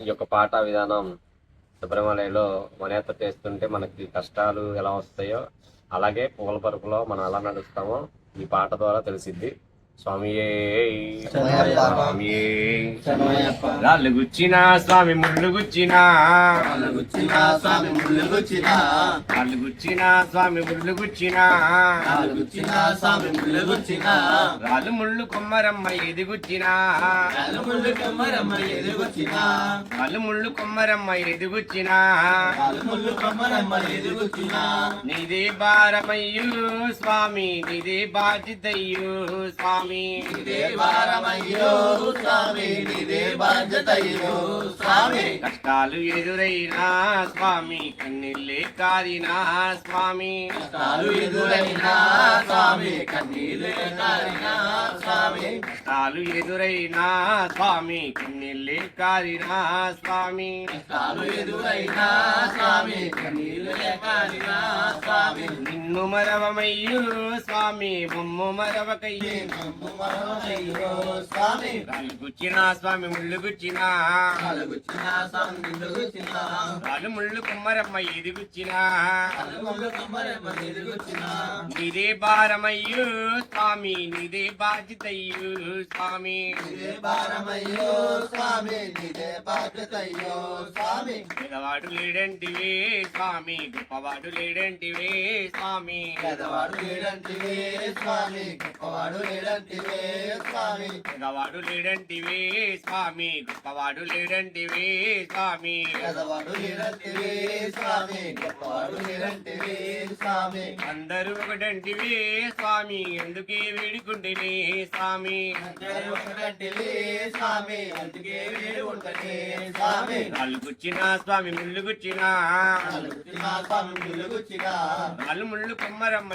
ఈ యొక్క పాట విధానం శబరిమలలో వనేత చేస్తుంటే మనకి కష్టాలు ఎలా వస్తాయో అలాగే పూల పరుపులో మనం ఎలా నడుస్తామో ఈ పాట ద్వారా తెలిసింది రాళ్ళు గుచ్చినా స్వామి ముళ్ళు గుచ్చినా. గుచ్చిన స్వామి ముళ్ళు గుచ్చిన. రాళ్ళు గుచ్చినా స్వామి ముళ్ళు గుచ్చినా. గుచ్చిన స్వామి ముళ్ళు గుచ్చిన. రాళ్ళు ముళ్ళు కొమ్మరమ్మ ఏది గుచ్చినా. కాలు ముళ్ళు కొమ్మరమ్మ ఎది గుచ్చిన. రాళ్ళు ముళ్ళు కొమ్మరమ్మ ఏది గుచ్చినా. కాలు ముళ్ళు కొమ్మరమ్మ ఎది గుచ్చిన. నీదే భారమయ్యు స్వామి నీదే బాధ్యతయ్యు స్వామి స్వామి. కష్టాలు ఎదురైనా స్వామి కన్నీళ్ళే కారినా స్వామి. కష్టాలు ఎదురైనా స్వామి కన్నీళ్ళే కారినా స్వామి. కష్టాలు ఎదురైనా స్వామి కన్నీళ్ళే కారినా స్వామి. కష్టాలు ఎదురైనా స్వామి కన్నీళ్ళే స్వామి నిన్ను మరవమయ్యు స్వామి బొమ్మ మరవకయ్యే. స్వామి. గుచ్చినా స్వామి ముళ్ళు గుచ్చినా కాలు ముళ్ళు కుమ్మరమ్మ ఇది గుచ్చినా నీదే భారమయ్యు స్వామి నీదే బాధ్యతయ్యు స్వామి. భారమయ్యో స్వామి నీదే బాధ్యతయ్యో స్వామి. పేదవాడు లేడంటివే స్వామి. గొప్పవాడు లేడంటివే స్వామి. పేదవాడు లేడంటివే స్వామి గొప్పవాడు లేడంటివే స్వామి. పేదవాడు లేడంటివే స్వామి గొప్పవాడు లేడంటివే స్వామి. పేదవాడు లేడంటివే స్వామి గొప్పవాడు లేడంటివే స్వామి. అందరూ ఒకటంటివే స్వామి ఎందుకే వేడుకుంటేనే స్వామి. అందరూ ఒకటంటివే స్వామి అందుకే వేడు ఉంటనే స్వామి. రాళ్ళు గుచ్చినా స్వామి ముళ్ళు గుచ్చినా కాలు గుచ్చిన స్వామి ముళ్ళు కొమ్మరమ్మ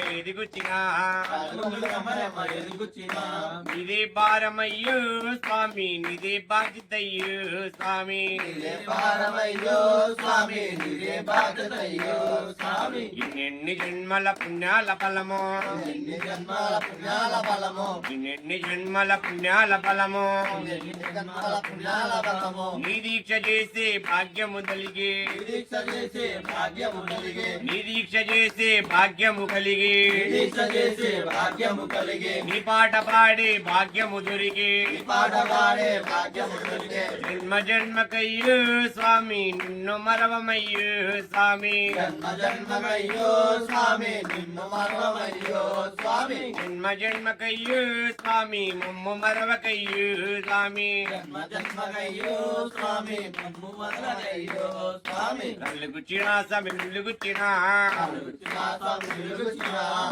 నిదే భారమయ్యో స్వామి నిదే బాధ్యతయ్యో స్వామి. నీదే భారమయ్యో స్వామి నీదే బాధ్యతయ్యో స్వామి. ఇన్నెన్ని జన్మల పుణ్యాల ఫలము. ఎన్ని జన్మాల పుణ్యాల బలము ఇన్నెన్ని జన్మల పుణ్యాల ఫలము. ఎన్ని జన్మాల పుణ్యాల బలము నీ దీక్ష చేసే భాగ్యము కలిగి దీక్ష చేసే భాగ్యము కలిగే నీ దీక్ష చేసే భాగ్యము కలిగి దీక్ష చేసే భాగ్యము కలిగే నీ పాట పాడే భాగ్యము దొరికి ఈ పాట పాడే భాగ్యము కలిగే జన్మ జన్మకయ్యో స్వామి నిన్ను మరవమయ్యో స్వామి జన్మ జన్మమయ్యో స్వామి నిన్ను మరవమయ్యో స్వామి జన్మ జన్మకయ్యో స్వామి మమ్మ మరవకయ్యో స్వామి జన్మ జన్మకయ్యో స్వామి మమ్ము మరవకయ్యో స్వామి కళ్ళు గుచ్చినా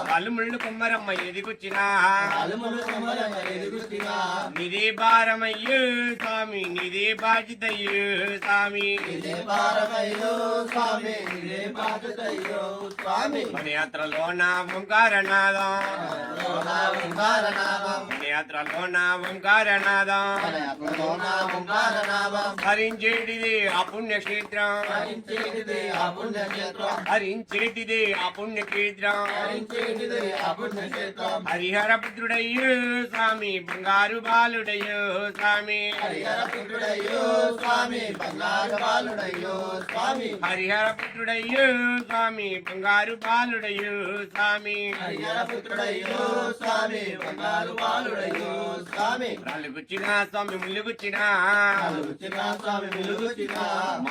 స్వామి ముళ్ళు కుమ్మరమ్మ అలుగుచిన ముళ్ళు ఎదుగుచిన నిదే భారమయ్యో స్వామి నిదే బాధ్యతయ్యో స్వామి. ఇదే బాధ్యతయ్యో స్వామి మన యాత్రలో నా ఓంకారనాదం నా ఓంకారనామం మన యాత్రలో నా ఓంకారనాదం హరించేటిది ఆ పుణ్యక్షేత్రం. హరించేటిది ఆ పుణ్యక్షేత్రం. హరిహర పుత్రుడయ్యో స్వామి బంగారు బాలుడయ్యో స్వామి. హరిహర పుత్రుడయ్యో స్వామి. బంగారు బాలుడయ్యో స్వామి. హరిహర పుత్రుడయ్యో స్వామి బంగారు బాలుడయ్యో స్వామి హరిహర పుత్రుడయ్యో స్వామి. బంగారు బాలుడయ్యో స్వామి రాళ్ళు గుచ్చిన స్వామి ముళ్ళు గుచ్చిన అలుగుచిన స్వామి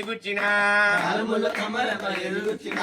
వెలుగుచిన రాళ్ళు ముళ్ళు కొమ్మరమ్మ ఏది గుచ్చిన